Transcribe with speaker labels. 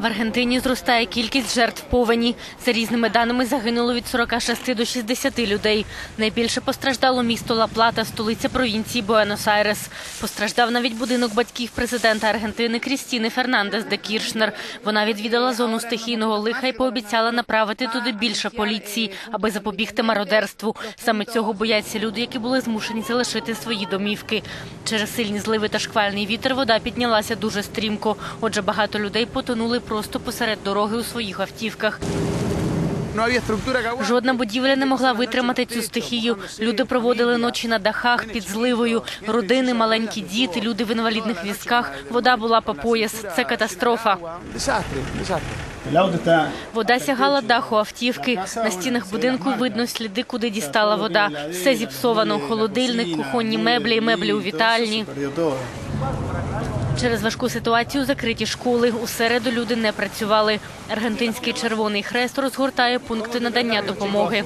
Speaker 1: В Аргентині зростає кількість жертв повені. За різними даними загинуло від 46 до 60 людей. Найбільше постраждало місто Ла-Плата, столиця провінції Буенос-Айрес. Постраждав навіть будинок батьків президента Аргентини Крістіни Фернандес де Кіршнер. Вона відвідала зону стихійного лиха і пообіцяла направити туди більше поліції, аби запобігти мародерству. Саме цього бояться люди, які були змушені залишити свої домівки. Через сильні зливи та шквальний вітер вода піднялася дуже стрімко. Отже, багато людей потонули просто посеред дороги у своїх автівках.
Speaker 2: Aguante.
Speaker 1: Жодна будівля не могла витримати цю стихію. Люди проводили ночі на дахах під зливою. Родини, маленькі діти, люди в інвалідних візках. Вода була по пояс. Це катастрофа. Вода сягала даху автівки. На стінах будинку видно сліди, куди дістала вода. Все зіпсовано. Холодильник, кухонні меблі, меблі у вітальні. Через важку ситуацію закриті школи. У середу люди не працювали. Аргентинський Червоний Хрест розгортає пункти надання допомоги.